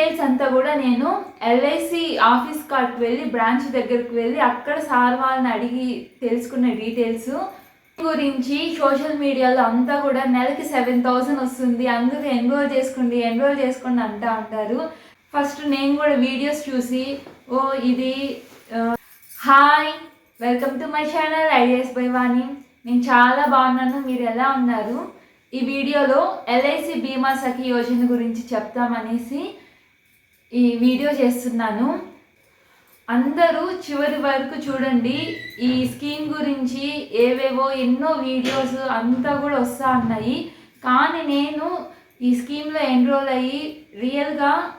Details అంతా కూడా నేను ఎల్ఐసి ఆఫీస్ కార్డ్కి వెళ్ళి బ్రాంచ్ దగ్గరికి వెళ్ళి అక్కడ సార్ వాళ్ళని అడిగి తెలుసుకున్న డీటెయిల్స్. గురించి సోషల్ మీడియాలో అంతా కూడా నెలకి సెవెన్ థౌసండ్ వస్తుంది. అందరూ ఎన్రోల్ చేసుకోండి ఎన్రోల్ చేసుకోండి అంటా ఉంటారు. ఫస్ట్ నేను కూడా వీడియోస్ చూసి ఓ ఇది hi welcome to my channel ideas by Vani. నేను చాలా బాగున్నాను మీరు ఎలా ఉన్నారు? ఈ వీడియోలో ఎల్ఐసి బీమా సఖి యోజన గురించి చెప్తామనేసి ఈ వీడియో చేస్తున్నాను. అందరూ చివరి వరకు చూడండి. ఈ స్కీమ్ గురించి ఏవేవో ఎన్నో వీడియోస్ అంతా కూడా వస్తూ ఉన్నాయి. కానీ నేను ఈ స్కీమ్లో ఎన్రోల్ అయ్యి రియల్గా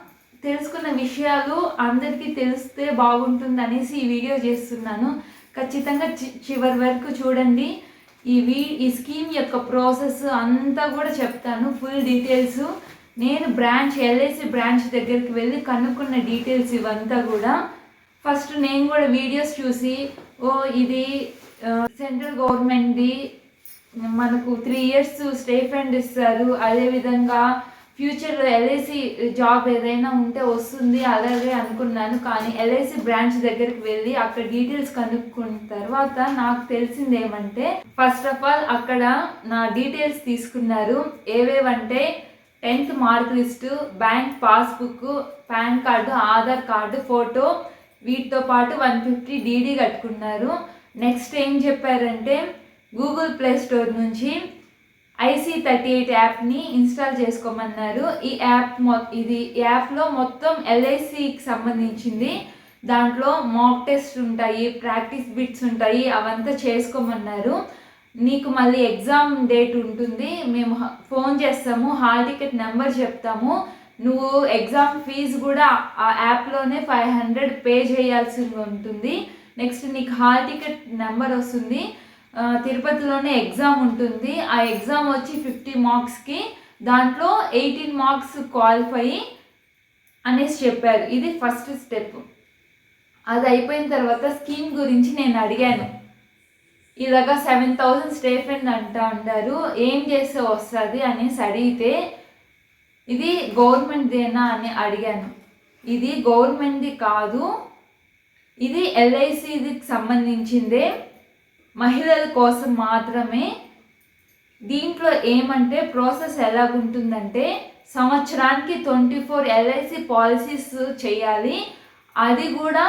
తెలుసుకున్న విషయాలు అందరికీ తెలిస్తే బాగుంటుంది అనేసి ఈ వీడియో చేస్తున్నాను. ఖచ్చితంగా చి- చివరి వరకు చూడండి. ఈ వీ ఈ స్కీమ్ యొక్క ప్రాసెస్ అంతా కూడా చెప్తాను. Full details. నేను బ్రాంచ్ ఎల్ఐసి బ్రాంచ్ దగ్గరికి వెళ్ళి కనుక్కున్న డీటెయిల్స్ ఇవంతా కూడా ఫస్ట్ నేను కూడా వీడియోస్ చూసి ఓ ఇది సెంట్రల్ గవర్నమెంట్ది మనకు త్రీ ఇయర్స్ స్టే ఫండ్ ఇస్తారు అదేవిధంగా ఫ్యూచర్లో ఎల్ఐసి జాబ్ ఏదైనా ఉంటే వస్తుంది అలాగే అనుకున్నాను కానీ ఎల్ఐసి బ్రాంచ్ దగ్గరికి వెళ్ళి అక్కడ డీటెయిల్స్ కనుక్కున్న తర్వాత నాకు తెలిసింది ఏమంటే ఫస్ట్ ఆఫ్ ఆల్ అక్కడ నా డీటెయిల్స్ తీసుకున్నారు ఏవేవంటే tenth mark list bank passbook pan card Aadhaar card photo వీటితో పాటు వన్ ఫిఫ్టీ డీడీ కట్టుకున్నారు. నెక్స్ట్ ఏం చెప్పారంటే గూగుల్ ప్లే స్టోర్ నుంచి ఐసీ థర్టీ ఎయిట్ యాప్ని ఇన్స్టాల్ చేసుకోమన్నారు. ఈ యాప్ మొ ఇది యాప్లో మొత్తం ఎల్ఐసికి సంబంధించింది. దాంట్లో మాక్ టెస్ట్ ఉంటాయి ప్రాక్టీస్ బిట్స్ ఉంటాయి అవంతా చేసుకోమన్నారు. నీకు మళ్ళీ ఎగ్జామ్ డేట్ ఉంటుంది మేము ఫోన్ చేస్తాము హాల్ టికెట్ నెంబర్ చెప్తాము. నువ్వు ఎగ్జామ్ ఫీజు కూడా ఆ యాప్లోనే ఫైవ్ హండ్రెడ్ పే చేయాల్సి ఉంటుంది. నెక్స్ట్ నీకు హాల్ టికెట్ నెంబర్ వస్తుంది. తిరుపతిలోనే ఎగ్జామ్ ఉంటుంది. ఆ ఎగ్జామ్ వచ్చి ఫిఫ్టీ మార్క్స్కి దాంట్లో ఎయిటీన్ మార్క్స్ క్వాలిఫై అనేసి చెప్పారు. ఇది ఫస్ట్ స్టెప్ అది అయిపోయిన తర్వాత స్కీమ్ గురించి నేను అడిగాను. ఇలాగా సెవెన్ థౌజండ్ స్టేఫెండ్ అంటా ఉంటారు ఏం చేస్తే వస్తుంది అనేసి అడిగితే ఇది గవర్నమెంట్దేనా అని అడిగాను. ఇది గవర్నమెంట్ది కాదు. ఇది ఎల్ఐసికి సంబంధించిందే. మహిళల కోసం మాత్రమే. దీంట్లో ఏమంటే ప్రాసెస్ ఎలాగుంటుందంటే సంవత్సరానికి ట్వంటీ ఫోర్ ఎల్ఐసి పాలసీస్ చేయాలి. అది కూడా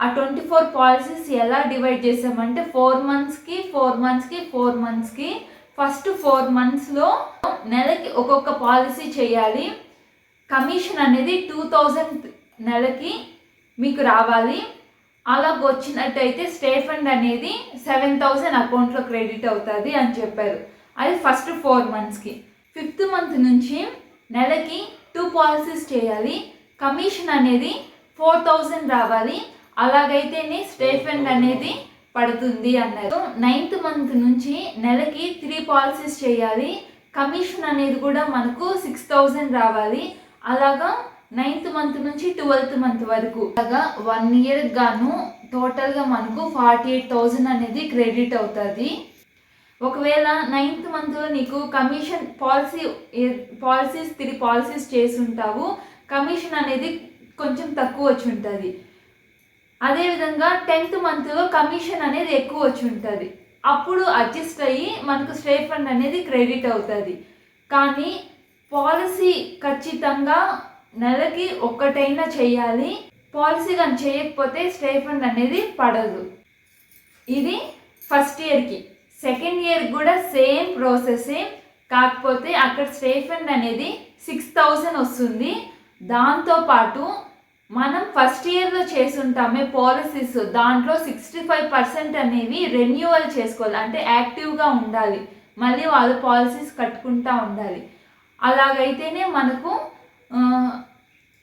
ఆ ట్వంటీ ఫోర్ పాలసీస్ ఎలా డివైడ్ చేసామంటే ఫోర్ మంత్స్కి ఫోర్ మంత్స్కి ఫోర్ మంత్స్కి ఫస్ట్ ఫోర్ మంత్స్లో నెలకి ఒక్కొక్క పాలసీ చేయాలి. కమిషన్ అనేది టూ థౌజండ్ నెలకి మీకు రావాలి. అలా వచ్చినట్టయితే స్టే ఫండ్ అనేది సెవెన్ థౌజండ్ అకౌంట్లో క్రెడిట్ అవుతుంది అని చెప్పారు. అది ఫస్ట్ ఫోర్ మంత్స్కి ఫిఫ్త్ మంత్ నుంచి నెలకి టూ పాలసీస్ చేయాలి. కమిషన్ అనేది ఫోర్ థౌజండ్ రావాలి. అలాగైతేనే స్టే ఫండ్ అనేది పడుతుంది అన్నారు. నైన్త్ మంత్ నుంచి నెలకి త్రీ పాలసీస్ చేయాలి. కమిషన్ అనేది కూడా మనకు సిక్స్ థౌజండ్ రావాలి. అలాగా నైన్త్ మంత్ నుంచి ట్వెల్త్ మంత్ వరకు. అలాగా వన్ ఇయర్ గాను టోటల్గా మనకు ఫార్టీ ఎయిట్ థౌజండ్ అనేది క్రెడిట్ అవుతుంది. ఒకవేళ నైన్త్ మంత్లో నీకు commission policy policies three policies చేసి ఉంటావు కమిషన్ అనేది కొంచెం తక్కువ వచ్చి ఉంటుంది. అదేవిధంగా టెన్త్ మంత్లో కమిషన్ అనేది ఎక్కువ వచ్చి ఉంటుంది. అప్పుడు అడ్జస్ట్ అయ్యి మనకు స్టే ఫండ్ అనేది క్రెడిట్ అవుతుంది. కానీ పాలసీ ఖచ్చితంగా నెలకి ఒక్కటైనా చేయాలి. పాలసీ కానీ చేయకపోతే స్టే ఫండ్ అనేది పడదు. ఇది ఫస్ట్ ఇయర్కి. సెకండ్ ఇయర్ కూడా సేమ్ ప్రాసెసే. కాకపోతే అక్కడ స్టే ఫండ్ అనేది సిక్స్ థౌజండ్ వస్తుంది. దాంతోపాటు మనం ఫస్ట్ ఇయర్ ఇయర్లో చేసుంటామే పాలసీస్ దాంట్లో సిక్స్టీ ఫైవ్ పర్సెంట్ అనేవి రెన్యువల్ చేసుకోవాలి. అంటే యాక్టివ్గా ఉండాలి. మళ్ళీ వాళ్ళు పాలసీస్ కట్టుకుంటా ఉండాలి. అలాగైతేనే మనకు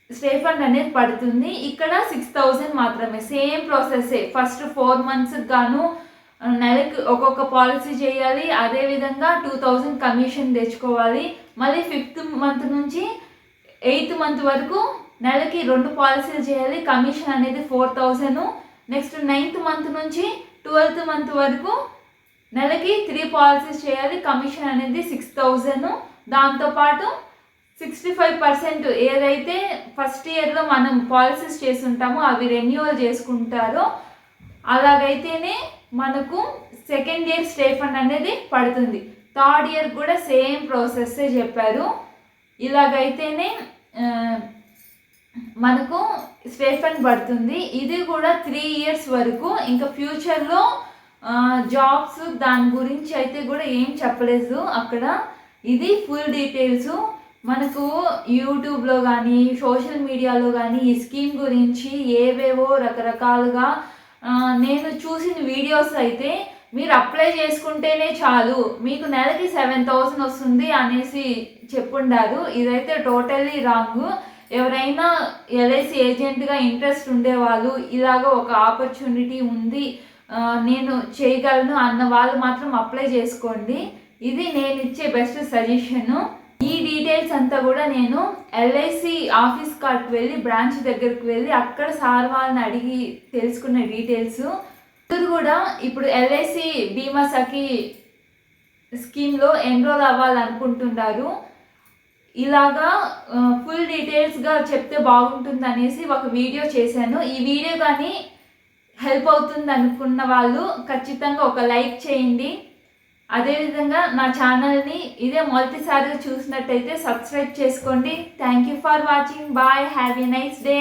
స్టే ఫండ్ అనేది పడుతుంది. ఇక్కడ సిక్స్ థౌజండ్ మాత్రమే. సేమ్ ప్రాసెసే ఫస్ట్ ఫోర్ మంత్స్కి గాను నెలకి ఒక్కొక్క పాలసీ చేయాలి. అదేవిధంగా టూ థౌజండ్ కమిషన్ తెచ్చుకోవాలి. మళ్ళీ ఫిఫ్త్ మంత్ నుంచి ఎయిత్ మంత్ వరకు నెలకి రెండు పాలసీలు చేయాలి. కమిషన్ అనేది four thousand. Next ninth month నుంచి ట్వెల్త్ మంత్ వరకు నెలకి త్రీ పాలసీస్ చేయాలి. కమిషన్ అనేది సిక్స్ థౌజండ్. దాంతోపాటు సిక్స్టీ ఫైవ్ పర్సెంట్ ఏదైతే ఫస్ట్ ఇయర్లో మనం పాలసీస్ చేసుంటామో అవి రెన్యువల్ చేసుకుంటారో అలాగైతేనే మనకు సెకండ్ ఇయర్ స్టే ఫండ్ అనేది పడుతుంది. థర్డ్ ఇయర్ కూడా సేమ్ ప్రాసెస్సే చెప్పారు. ఇలాగైతేనే మనకు స్టేట్మెంట్ పడుతుంది. ఇది కూడా త్రీ ఇయర్స్ వరకు. ఇంకా ఫ్యూచర్లో జాబ్స్ దాని గురించి అయితే కూడా ఏం చెప్పలేదు. అక్కడ ఇది ఫుల్ డీటెయిల్స్ మనకు యూట్యూబ్లో కానీ సోషల్ మీడియాలో కానీ ఈ స్కీమ్ గురించి ఏవేవో రకరకాలుగా నేను చూసిన వీడియోస్ అయితే మీరు అప్లై చేసుకుంటేనే చాలు. మీకు నెలకి సెవెన్ థౌసండ్ వస్తుంది అనేసి చెప్పుండారు. ఇదైతే టోటల్లీ రాంగ్ ఎవరైనా ఎల్ఐసి ఏజెంట్గా ఇంట్రెస్ట్ ఉండేవాళ్ళు ఇలాగ ఒక ఆపర్చునిటీ ఉంది నేను చేయగలను అన్న వాళ్ళు మాత్రం అప్లై చేసుకోండి. ఇది నేను ఇచ్చే బెస్ట్ సజెషను. ఈ డీటెయిల్స్ అంతా కూడా నేను ఎల్ఐసి ఆఫీస్ కార్డ్కి వెళ్ళి బ్రాంచ్ దగ్గరికి వెళ్ళి అక్కడ సార్ వాళ్ళని అడిగి తెలుసుకున్న డీటెయిల్స్. ఇది కూడా ఇప్పుడు ఎల్ఐసి బీమా సఖి స్కీమ్లో ఎన్రోల్ అవ్వాలనుకుంటున్నారు. ఇలాగా ఫుల్ డీటెయిల్స్గా చెప్తే బాగుంటుంది అనేసి ఒక వీడియో చేశాను. ఈ వీడియో కానీ హెల్ప్ అవుతుంది అనుకున్న వాళ్ళు ఖచ్చితంగా ఒక లైక్ చేయండి. అదేవిధంగా నా ఛానల్ని ఇదే మొదటిసారిగా చూసినట్టయితే సబ్స్క్రైబ్ చేసుకోండి. Thank you for watching bye have a nice day